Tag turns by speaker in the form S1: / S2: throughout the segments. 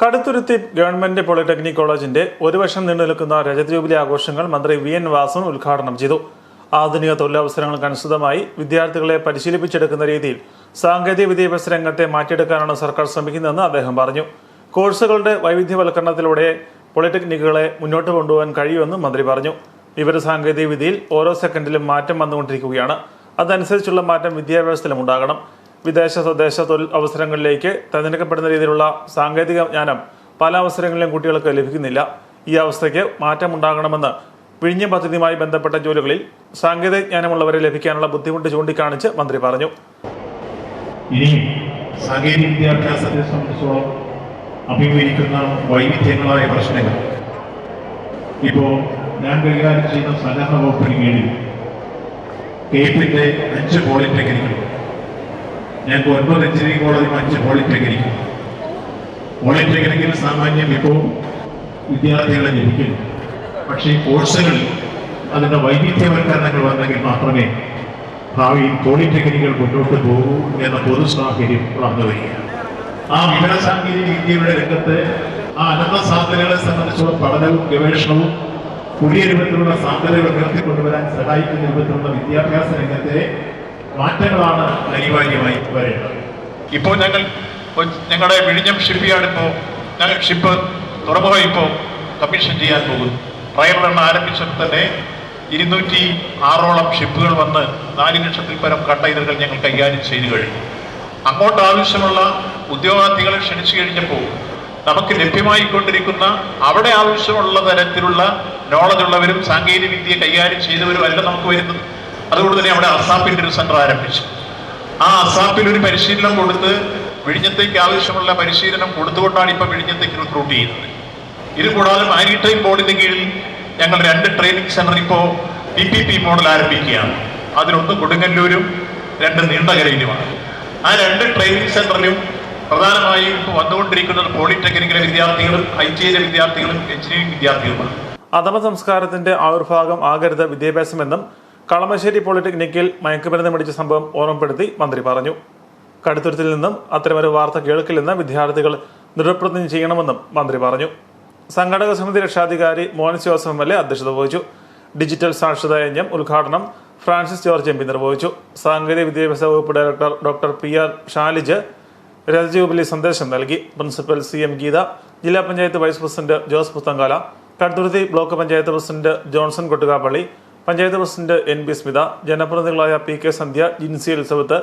S1: Kaduthuruthy government polytechnic കോളേജിന്റെ ഒരു വർഷം നീണ്ടു നിൽക്കുന്ന രജത ജൂബിലി ആഘോഷങ്ങൾ മന്ത്രി വി എൻ വാസൻ ഉദ്ഘാടനം ചെയ്തു. ആധുനിക തൊഴിലവസരങ്ങൾക്ക് അനുസൃതമായി വിദ്യാർത്ഥികളെ പരിശീലിപ്പിച്ചെടുക്കുന്ന രീതിയിൽ സാങ്കേതിക വിദ്യാഭ്യാസ രംഗത്തെ മാറ്റിയെടുക്കാനാണ് സർക്കാർ ശ്രമിക്കുന്നതെന്ന് അദ്ദേഹം പറഞ്ഞു. കോഴ്സുകളുടെ വൈവിധ്യവൽക്കരണത്തിലൂടെ പോളിടെക്നിക്കുകളെ മുന്നോട്ട് കൊണ്ടുപോകാൻ കഴിയുമെന്നും മന്ത്രി പറഞ്ഞു. വിവരസാങ്കേതിക വിദ്യയിൽ ഓരോ സെക്കൻഡിലും മാറ്റം വന്നുകൊണ്ടിരിക്കുകയാണ്. അതനുസരിച്ചുള്ള മാറ്റം വിദ്യാഭ്യാസത്തിലും ഉണ്ടാകണം. വിദേശ സ്വദേശ തൊഴിൽ അവസരങ്ങളിലേക്ക് തിരഞ്ഞെടുക്കപ്പെടുന്ന രീതിയിലുള്ള സാങ്കേതിക ജ്ഞാനം പല അവസരങ്ങളിലും കുട്ടികൾക്ക് ലഭിക്കുന്നില്ല. ഈ അവസ്ഥയ്ക്ക് മാറ്റമുണ്ടാകണമെന്ന് പിഴിഞ്ഞ പദ്ധതിയുമായി ബന്ധപ്പെട്ട ജോലികളിൽ സാങ്കേതിക ജ്ഞാനമുള്ളവരെ ലഭിക്കാനുള്ള ബുദ്ധിമുട്ട് ചൂണ്ടിക്കാണിച്ച് മന്ത്രി പറഞ്ഞു.
S2: ഇനി സാങ്കേതിക വിദ്യാഭ്യാസത്തെ സംബന്ധിച്ചോളം അഭിമുഖീകരിക്കുന്ന വൈവിധ്യങ്ങളായ പ്രശ്നങ്ങൾ. ഇപ്പോൾ ഞാൻ കൈകാര്യം ചെയ്യുന്ന സഹകരണ വകുപ്പിന് കീഴിൽ കേപ്പിന്റെ അഞ്ച് പോളിടെക്നിക്കുകൾ. ഞങ്ങൾക്ക് ഒൻപത് എഞ്ചിനീയറിംഗ് കോളേജ് പഠിച്ച പോളിടെക്നിക് പോളിടെക്നിക്കിൽ സാമാന്യം ഇപ്പോൾ വിദ്യാർത്ഥികളെ ലഭിക്കുന്നു പക്ഷേ ഈ കോഴ്സുകളിൽ അതിന്റെ വൈവിധ്യവൽക്കരണങ്ങൾ വന്നെങ്കിൽ മാത്രമേ ഭാവിയിൽ പോളിടെക്നിക്കുകൾ മുന്നോട്ട് പോകൂ എന്ന പൊതു സാഹചര്യം വളർന്നു വരികയാണ്. ആ വിവര സാങ്കേതിക വിദ്യയുടെ രംഗത്ത് ആ അനന്ത സാധ്യതകളെ സംബന്ധിച്ചുള്ള പഠനവും ഗവേഷണവും പുതിയ രൂപത്തിലുള്ള സാധ്യതകൾ ഉയർത്തിക്കൊണ്ടുവരാൻ സഹായിക്കുന്ന രൂപത്തിലുള്ള വിദ്യാഭ്യാസ രംഗത്തെ മാറ്റങ്ങളാണ് അനിവാര്യമായി വരേണ്ടത്.
S3: ഇപ്പോൾ ഞങ്ങൾ ഞങ്ങളുടെ വിഴിഞ്ഞം ഷിപ്പ് ഇപ്പോൾ ഞങ്ങൾ ഷിപ്പ് തുറമുഖം ഇപ്പോൾ കമ്മീഷൻ ചെയ്യാൻ പോകുന്നു. ട്രയൽ റൺ തന്നെ ഇരുന്നൂറ്റി ആറോളം ഷിപ്പുകൾ വന്ന് നാല് ലക്ഷത്തിൽ പരം കണ്ടെയ്നറുകൾ ഞങ്ങൾ കൈകാര്യം ചെയ്തു കഴിഞ്ഞു. അങ്ങോട്ട് ആവശ്യമുള്ള ഉദ്യോഗാർത്ഥികളെ ക്ഷണിച്ചു കഴിഞ്ഞപ്പോൾ നമുക്ക് ലഭ്യമായിക്കൊണ്ടിരിക്കുന്ന അവിടെ ആവശ്യമുള്ള തരത്തിലുള്ള നോളജ് ഉള്ളവരും സാങ്കേതിക വിദ്യ കൈകാര്യം ചെയ്തവരും അല്ല നമുക്ക് വരുന്നത്. അതുകൊണ്ട് തന്നെ അവിടെ അസാപ്പിന്റെ ഒരു സെന്റർ ആരംഭിച്ചു. ആ അസാപ്പിൽ ഒരു പരിശീലനം കൊടുത്ത് വിഴിഞ്ഞത്തേക്ക് ആവശ്യമുള്ള പരിശീലനം കൊടുത്തുകൊണ്ടാണ് ഇപ്പൊ വിഴിഞ്ഞത്തേക്ക് റിക്രൂട്ട് ചെയ്യുന്നത്. ഇത് കൂടാതെ മാരിടൈം ബോർഡിന്റെ കീഴിൽ ഞങ്ങൾ രണ്ട് ട്രെയിനിങ് സെന്റർ ഇപ്പോൾ പി പി പി മോഡൽ ആരംഭിക്കുകയാണ്. അതിലൊന്ന് കൊടുങ്ങല്ലൂരും രണ്ട് നീണ്ടകരയിലുമാണ്. ആ രണ്ട് ട്രെയിനിങ് സെന്ററിലും പ്രധാനമായും ഇപ്പോൾ വന്നുകൊണ്ടിരിക്കുന്നത് പോളിടെക്നിക്കിലെ വിദ്യാർത്ഥികളും ഐ ടി ഐയിലെ വിദ്യാർത്ഥികളും എഞ്ചിനീയറിംഗ് വിദ്യാർത്ഥികളുമാണ്.
S1: അഥമ സംസ്കാരത്തിന്റെ ആവിർഭാഗം ആകരുത് വിദ്യാഭ്യാസമെന്നും കളമശ്ശേരി പോളിടെക്നിക്കിൽ മയക്കുമരുന്ന് പിടിച്ച സംഭവം ഓർമ്മപ്പെടുത്തി മന്ത്രി പറഞ്ഞു. കടുത്തുരുത്തിൽ നിന്നും അത്തരമൊരു വാർത്ത കേൾക്കില്ലെന്ന് വിദ്യാർത്ഥികൾ ദൃഢപ്രതിജ്ഞ ചെയ്യണമെന്നും മന്ത്രി പറഞ്ഞു. സംഘടക സമിതി രക്ഷാധികാരി Mohan Joseph M L A അധ്യക്ഷത വഹിച്ചു. ഡിജിറ്റൽ സാക്ഷരതാ യജ്ഞം ഉദ്ഘാടനം ഫ്രാൻസിസ് ജോർജ് എം പി നിർവഹിച്ചു. സാങ്കേതിക വിദ്യാഭ്യാസ വകുപ്പ് director doctor P R Shalij രജജൂബിലി സന്ദേശം നൽകി. പ്രിൻസിപ്പൽ സി എം ഗീത ജില്ലാ panchayat vice president Jose Puthenkala Kaduthuruthy block panchayat president Johnson Kottukappally panchayat president N P Smitha ജനപ്രതിനിധികളായ P K Sandhya Jincy Elizabeth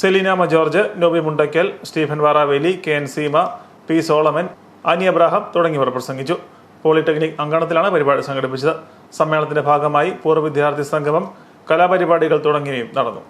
S1: Selina George Nobi Mundackal Stephen Varaveli K N Seema P Solomon Ani Abraham തുടങ്ങിയവർ പ്രസംഗിച്ചു. Polytechnic അങ്കണത്തിലാണ് പരിപാടി സംഘടിപ്പിച്ചത്. സമ്മേളനത്തിന്റെ ഭാഗമായി പൂർവ വിദ്യാർത്ഥി സംഗമം കലാപരിപാടികൾ തുടങ്ങിയവയും നടന്നു.